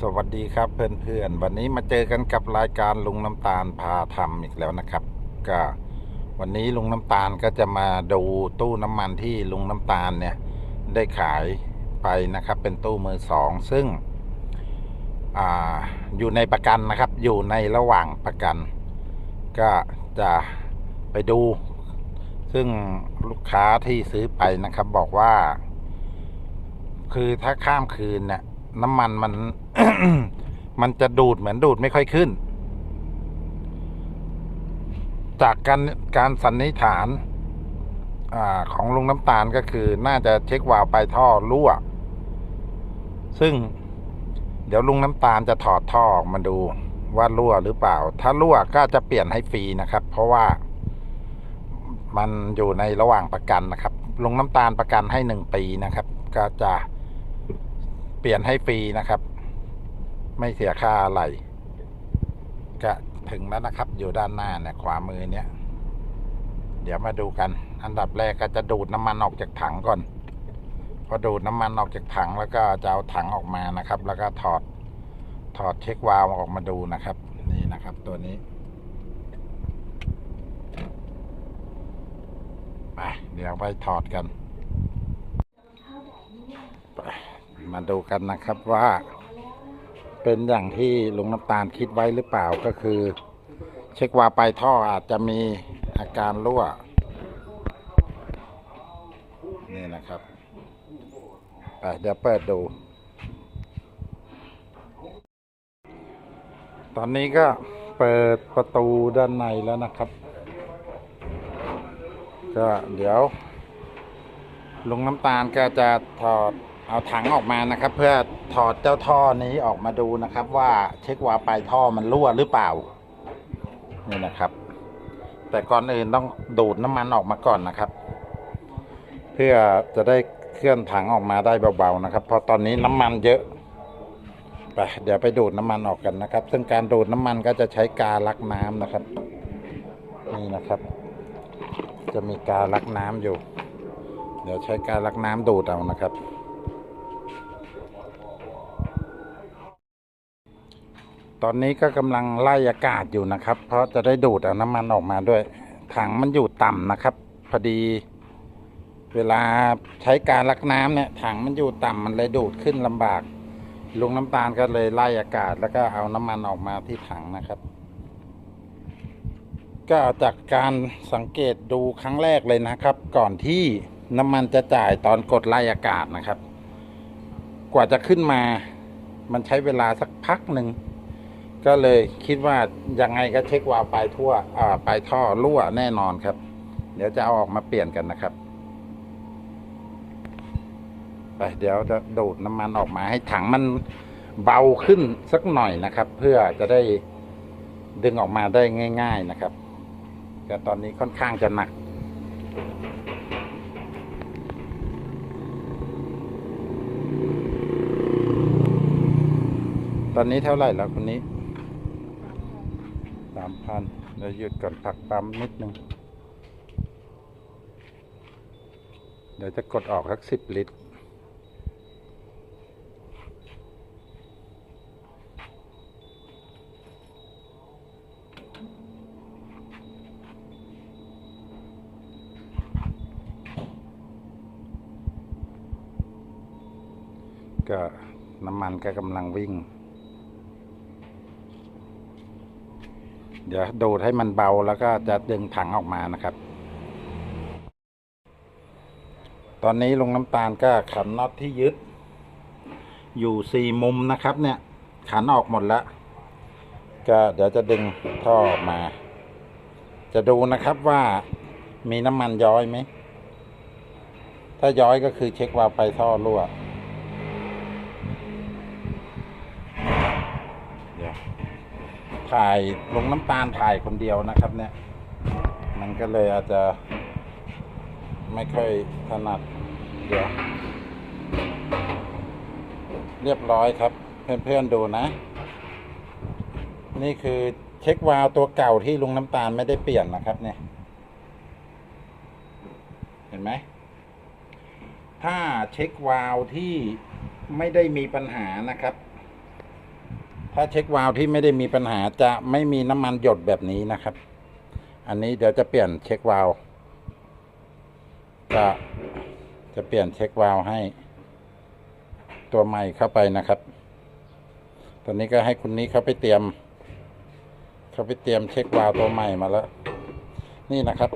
สวัสดีครับเพื่อนๆ วันนี้มาเจอกันกับรายการลุงน้ำตาลพาทำอีกแล้วนะครับ ก็วันนี้ลุงน้ำตาลก็จะมาดูตู้น้ำมันที่ลุงน้ำตาลเนี่ยได้ขายไปนะครับ เป็นตู้มือสองซึ่งอาอยู่ในประกันนะครับ อยู่ในระหว่างประกัน ก็จะไปดู ซึ่งลูกค้าที่ซื้อไปนะครับ บอกว่า คือถ้าข้ามคืนเนี่ย น้ำมันมัน มันจะดูดเหมือนดูดไม่ค่อยขึ้น จากการการสันนิษฐานอของลุงน้ำตาลก็คือ น่าจะเช็ควาล์วปลายท่อรั่ว ซึ่งเดี๋ยวลุงน้ำตาลจะถอดท่อออกมาดูว่ารั่วหรือเปล่า ถ้ารั่วก็จะเปลี่ยนให้ฟรีนะครับ เพราะว่ามันอยู่ในระหว่างประกันนะครับลุงน้ำตาลประกันให้หนึ่งปีนะครับ ก็จะ ปลี่ยนให้ฟรีนะครับ ไม่เสียค่าอะไรก็ถึงแล้วนะครับ อยู่ด้านหน้าเนี่ยขวามือเนี่ย เดี๋ยวมาดูกัน อันดับแรกก็จะดูดน้ำมันออกจากถังก่อน พอดูดน้ำมันออกจากถังแล้วก็จะเอาถังออกมานะครับ แล้วก็ถอดถอดเช็ควาล์วออกมาดูนะครับ นี่นะครับ ตัวนี้ไปเดี๋ยวไปถอดกันไป มาดูกันนะครับว่าเป็นอย่างที่ลุงน้ำตาลคิดไว้หรือเปล่าก็คือ เช็ควาปลายท่ออาจจะมีอาการรั่ว นี่นะครับไปเดี๋ยวเปิดดู ตอนนี้ก็เปิดประตูด้านในแล้วนะครับ ก็เดี๋ยวลุงน้ำตาลก็จะถอด เอาถังออกมานะครับ เพื่อถอดเจ้าท่อนี้ออกมาดูนะครับ ว่าเช็ควาปลายท่อมันรั่วหรือเปล่านี่นะครับ แต่ก่อนอื่นต้องดูดน้ำมันออกมาก่อนนะครับ เพื่อจะได้เคลื่อนถังออกมาได้เบาๆนะครับเพราะตอนนี้น้ำมันเยอะไปเดี๋ยวไปดูดน้ำมันออกกันนะครับ ซึ่งการดูดน้ำมันก็จะใช้กาลักน้ำนะครับนี่นะครับ จะมีกาลักน้ำอยู่ เดี๋ยวใช้กาลักน้ำดูดเอานะครับ ตอนนี้ก็กำลังไล่อากาศอยู่นะครับ เพราะจะได้ดูดเอาน้ำมันออกมาด้วย ถังมันอยู่ต่ำนะครับ พอดี เวลาใช้การลักน้ำเนี่ย ถังมันอยู่ต่ำมันเลยดูดขึ้นลำบาก ลุงน้ำตาลก็เลยไล่อากาศแล้วก็เอาน้ำมันออกมาที่ถังนะครับ ก็จากการสังเกตดูครั้งแรกเลยนะครับ ก่อนที่น้ำมันจะจ่ายตอนกดไล่อากาศนะครับ กว่าจะขึ้นมา มันใช้เวลาสักพักหนึ่ง ก็เลยคิดว่ายังไงก็เช็ควาล์วปลายทั่วอ่าปลายท่อรั่วแน่นอนครับ เดี๋ยวจะเอาออกมาเปลี่ยนกันนะครับไปเดี๋ยวจะดูดน้ำมันออกมาให้ถังมันเบาขึ้นสักหน่อยนะครับ เพื่อจะได้ดึงออกมาได้ง่าย ๆนะครับก็ตอนนี้ค่อนข้างจะหนักตอนนี้เท่าไหร่แล้วคนนี้ามพันเดี๋ยวหยุดก่อนพักปั๊มนิดนึง เดี๋ยวจะกดออกสักสิบลิตร ก็น้ำมันก็กำลังวิ่ง เดี๋ยวดูดให้มันเบาแล้วก็จะดึงถังออกมานะครับ ตอนนี้ลงน้ำตาลก็ขันน็อตที่ยึด อยู่สี่มุมนะครับ เนี่ย ขันออกหมดแล้ว ก็เดี๋ยวจะดึงท่อออกมา จะดูนะครับว่ามีน้ำมันย้อยไหม ถ้าย้อยก็คือเช็ควาล์วไปท่อรั่ว เดี๋ยว ถ่ายลงน้ำตาลถ่ายคนเดียวนะครับ เนี่ย มันก็เลยอาจจะ ไม่ค่อยถนัดเดี๋ยวเรียบร้อยครับ เพื่อนๆดูนะ นี่คือเช็ควาล์วตัวเก่าที่ลุงน้ำตาลไม่ได้เปลี่ยนนะครับ เนี่ย เห็นไหมถ้าเช็ควาล์วที่ไม่ได้มีปัญหานะครับ ถ้าเช็ควาล์วที่ไม่ได้มีปัญหาจะไม่มีน้ำมันหยดแบบนี้นะครับ อันนี้เดี๋ยวจะเปลี่ยนเช็ควาล์วจะจะเปลี่ยนเช็ควาล์วให้ ตัวใหม่เข้าไปนะครับ ตอนนี้ก็ให้คุณนี้เขาไปเตรียมเขาไปเตรียมเช็ควาล์วตัวใหม่มาแล้ว นี่นะครับ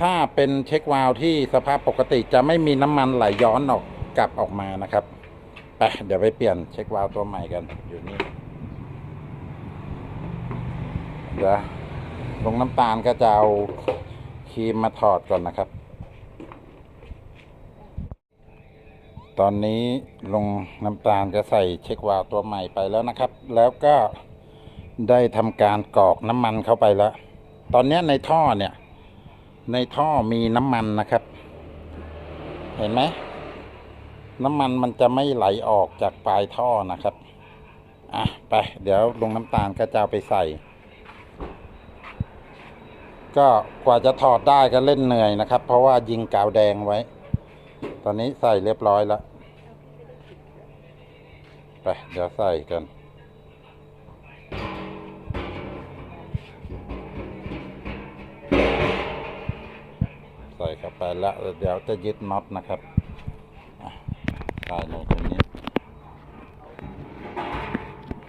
ถ้าเป็นเช็ควาล์วที่สภาพปกติจะไม่มีน้ำมันไหลย้อนออกกลับออกมานะครับไปเดี๋ยวไปเปลี่ยนเช็ควาล์วตัวใหม่กันอยู่นี่ เดี๋ยวลงน้ำตาลก็จะเอาครีมมาถอดก่อนนะครับ ตอนนี้ลงน้ำตาลจะใส่เช็ควาล์วตัวใหม่ไปแล้วนะครับ แล้วก็ได้ทำการกรอกน้ำมันเข้าไปแล้ว ตอนนี้ในท่อเนี่ย ในท่อมีน้ำมันนะครับ เห็นไหมน้ำมันมันจะไม่ไหลออกจากปลายท่อนะครับ อะ ไป เดี๋ยวลงน้ำตาลก็จะเอาไปใส่ ก็กว่าจะถอดได้ก็เล่นเหนื่อยนะครับ เพราะว่ายิงกาวแดงไว้ ตอนนี้ใส่เรียบร้อยแล้วไปเดี๋ยวใส่กันใส่เข้าไปแล้วเดี๋ยวจะยึดน็อตนะครับใส่ลงตรงนี้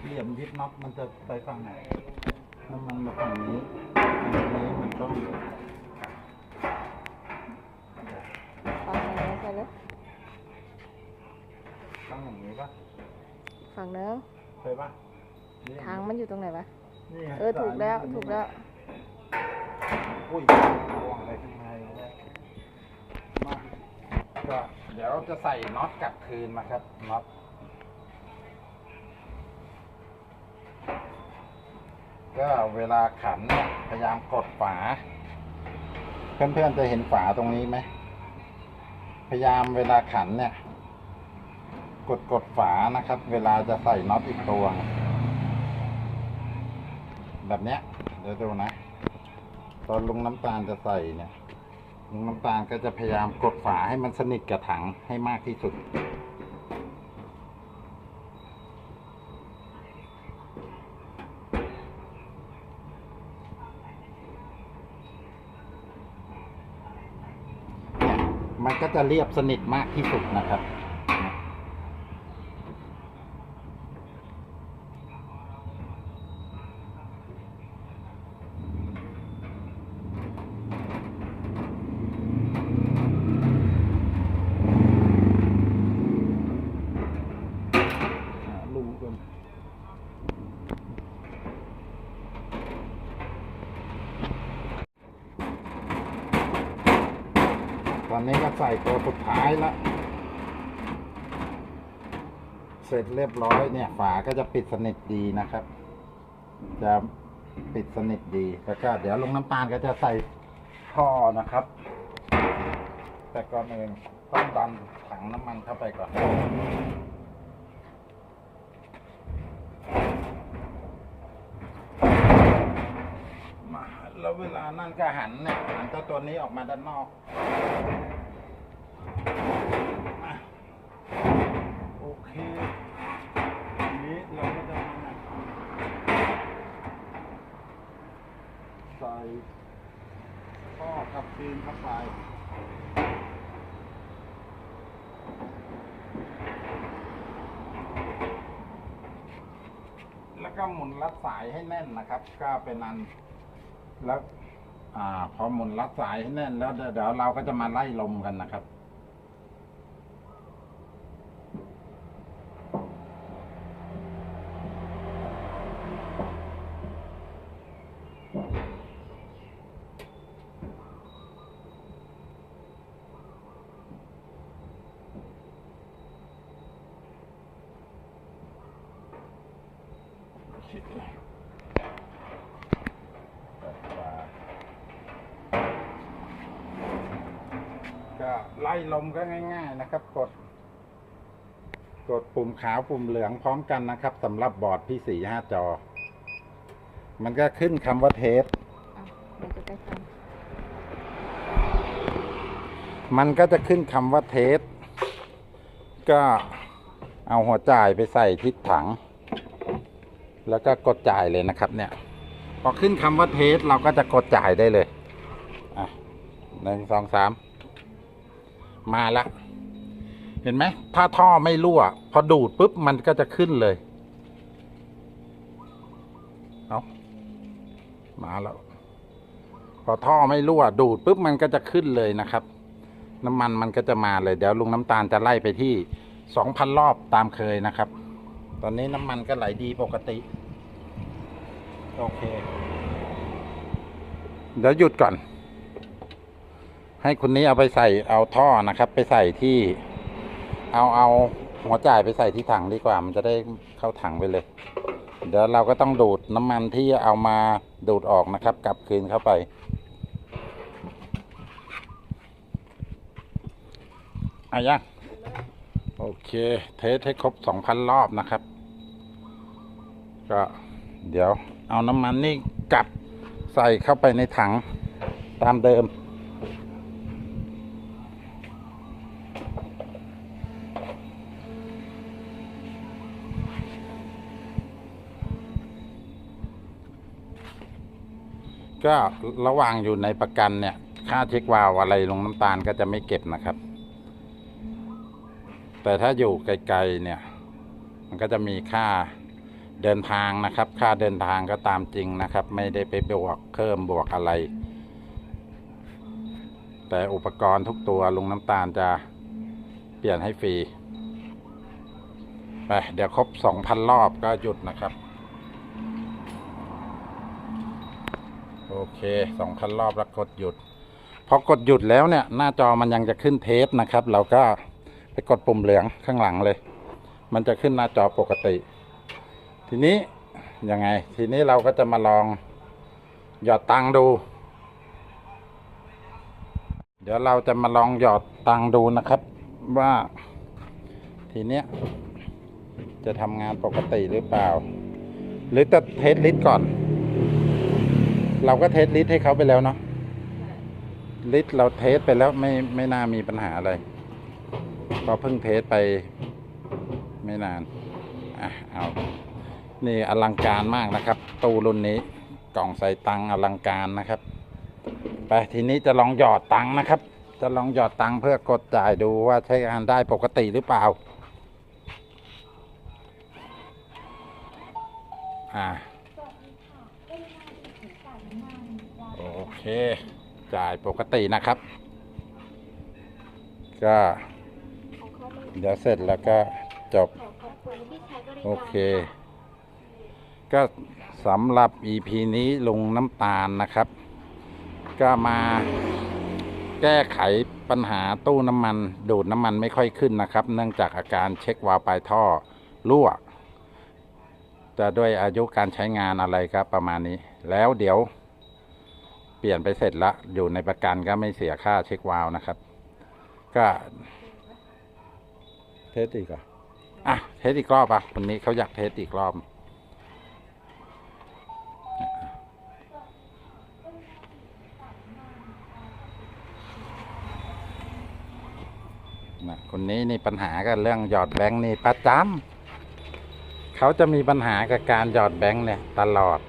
เหลี่ยมยึดน็อตมันจะไปฝั่งไหน น้ำมันมาฝั่งนี้อันนี้มันต้องฝั่งไหนใส่เลยต้องอย่างนี้ปะฝั่งเนื้อเคยปะนี่ทางมันอยู่ตรงไหนวะนี่ไงเออ ถูกแล้วสายมันถูกแล้ว อุ้ยวางไปข้างในแล้วมาก็เดี๋ยวจะใส่น็อตกลับคืนนะครับน็อต ก็เวลาขันเนี่ยพยายามกดฝา เพื่อนๆจะเห็นฝาตรงนี้ไหม พยายามเวลาขันเนี่ย กดกดฝานะครับ เวลาจะใส่น็อตอีกตัว แบบเนี้ยเดี๋ยวดูนะ ตอนลุงน้ำตาลจะใส่เนี่ยลุงน้ำตาลก็จะพยายามกดฝาให้มันสนิทกับถังให้มากที่สุด เนี่ยมันก็ จะเรียบสนิทมากที่สุดนะครับ ลุงกันตอนนี้ก็ใส่ตัวสุด ท้ายล้วเสร็จเรียบร้อยเนี่ย ฝาก็จะปิดสนิทดีนะครับ จะปิดสนิทดีแล้วก็เดี๋ยวลงน้ำตาลก็จะใส่ท่อนะครับ แต่ก่อนเองต้องดันถังน้ำมันเข้าไปก่อนแล้วเวลานั่นก็หันเนี่ยหันเจ้าตัวนี้ออกมาด้านนอกมาโอเคทีนี้เราก็จะมาใส่ข้อกับซีนเข้าไป แล้ว ก็หมุนรัดสายให้แน่นนะครับ ก็เป็นอันแล้ว อ่า พอหมุนรัดสายให้แน่นแล้วเดี๋ยวเดี๋ยวเราก็จะมาไล่ลมกันนะครับ ก็ไล่ลมก็ง่าย ๆ นะครับ กด กดปุ่มขาวปุ่มเหลืองพร้อมกันนะครับสำหรับบอร์ดพี่สี่ห้าจอ มันก็ขึ้นคำว่าเทสอะเดี๋ยวจะได้ฟังมันก็จะขึ้นคำว่าเทส ก็เอาหัวจ่ายไปใส่ทิศถัง แล้วก็กดจ่ายเลยนะครับ เนี่ย พอขึ้นคำว่าเทสเราก็จะกดจ่ายได้เลย อะหนึ่งสองสาม มาละ เห็นไหม ถ้าท่อไม่รั่ว พอดูดปุ๊บ มันก็จะขึ้นเลย เอามาแล้ว พอท่อไม่รั่ว ดูดปุ๊บ มันก็จะขึ้นเลยนะครับ น้ำมันมันก็จะมาเลย เดี๋ยวลุงน้ำตาลจะไล่ไปที่สองพันรอบตามเคยนะครับ ตอนนี้น้ำมันก็ไหลดีปกติ โอเค เดี๋ยวหยุดก่อน ให้คุณนี้เอาไปใส่เอาท่อนะครับ ไปใส่ที่ เอาเอาหัวจ่ายไปใส่ที่ถังดีกว่า มันจะได้เข้าถังไปเลย เดี๋ยวเราก็ต้องดูดน้ำมันที่เอามาดูดออกนะครับ กลับคืนเข้าไป อายังโอเค เทสให้ครบสองพันรอบนะครับ ก็เดี๋ยวเอาน้ำมันนี่กลับใส่เข้าไปในถังตามเดิม ก็ระหว่างอยู่ในประกันเนี่ย ค่าเช็ควาล์วอะไรลงน้ำตาลก็จะไม่เก็บนะครับ แต่ถ้าอยู่ไกลๆเนี่ย มันก็จะมีค่าเดินทางนะครับ ค่าเดินทางก็ตามจริงนะครับ ไม่ได้ไปบวกเพิ่มบวกอะไร แต่อุปกรณ์ทุกตัวลุงน้ำตาลจะเปลี่ยนให้ฟรีไปเดี๋ยวครบ 2,000 รอบก็หยุดนะครับ โอเค2,000รอบแล้วกดหยุด พอกดหยุดแล้วเนี่ย หน้าจอมันยังจะขึ้นเทสนะครับ เราก็ไปกดปุ่มเหลืองข้างหลังเลย มันจะขึ้นหน้าจอปกติ ทีนี้ยังไง ทีนี้เราก็จะมาลองหยอดตังดู เดี๋ยวเราจะมาลองหยอดตังดูนะครับ ว่าทีเนี้ยจะทำงานปกติหรือเปล่า หรือจะเทสลิสต์ก่อน เราก็เทสลิสต์ให้เขาไปแล้วเนาะลิสต์เราเทสไปแล้วไม่ไม่น่ามีปัญหาอะไรก็เพิ่งเทสไปไม่นานอะเอานี่อลังการมากนะครับ ตู้รุ่นนี้กล่องใส่ตังอลังการนะครับไปทีนี้จะลองหยอดตังนะครับ จะลองหยอดตังเพื่อกดจ่ายดูว่าใช้งานได้ปกติหรือเปล่า อ่า โอ เค จ่ายปกตินะครับ ก็ เดี๋ยวเสร็จแล้วก็จบ โอเค ก็สำหรับ EP นี้ลงน้ำตาลนะครับ ก็มาแก้ไขปัญหาตู้น้ำมัน ดูดน้ำมันไม่ค่อยขึ้นนะครับ เนื่องจากอาการเช็ควาล์วปลายท่อรั่ว จะด้วยอายุการใช้งานอะไรครับประมาณนี้ แล้วเดี๋ยว เปลี่ยนไปเสร็จละอยู่ในประกันก็ไม่เสียค่าเช็ควาล์วนะครับ ก็ เทสอีกอะอะเทสอีกรอบอะคนนี้เขาอยากเทสอีกรอบนะคนนี้นี่ปัญหากันเรื่องหยอดแบงค์นี่ประจำเขาจะมีปัญหากับการหยอดแบงค์เนี่ยตลอด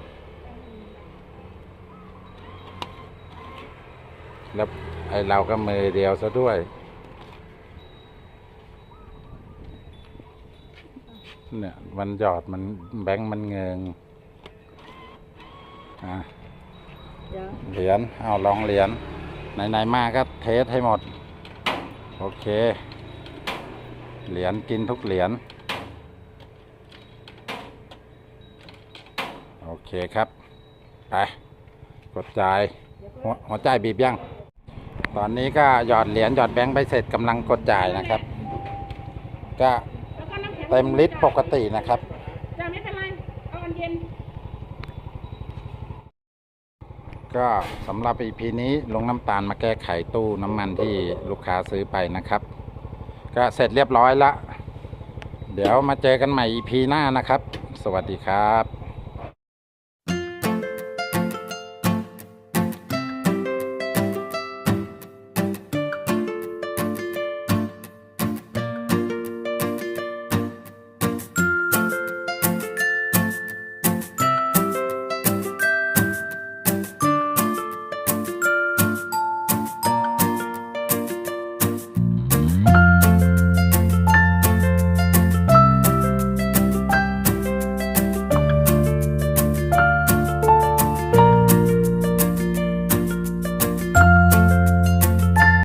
แล้วไอเราก็มือเดียวซะด้วย เนี่ยมันหยอดมันแบงค์มันเงิงอะเดี๋ยวเหรียญเอาลองเหรียญไหนๆมาก็เทสให้หมด โอเค เหรียญกินทุกเหรียญโอเคครับ ไป กดจ่าย หัวหัวจ่ายบีบยัง ตอนนี้ก็หยอดเหรียญหยอดแบงค์ไปเสร็จกำลังกดจ่ายนะครับ ก็เต็มลิตรปกตินะครับจ้าไม่เป็นไรเอาอันเย็น ก็สำหรับ EP นี้ลงน้ำตาลมาแก้ไขตู้น้ำมันที่ลูกค้าซื้อไปนะครับ ก็เสร็จเรียบร้อยละ เดี๋ยวมาเจอกันใหม่ EP หน้านะครับ สวัสดีครับ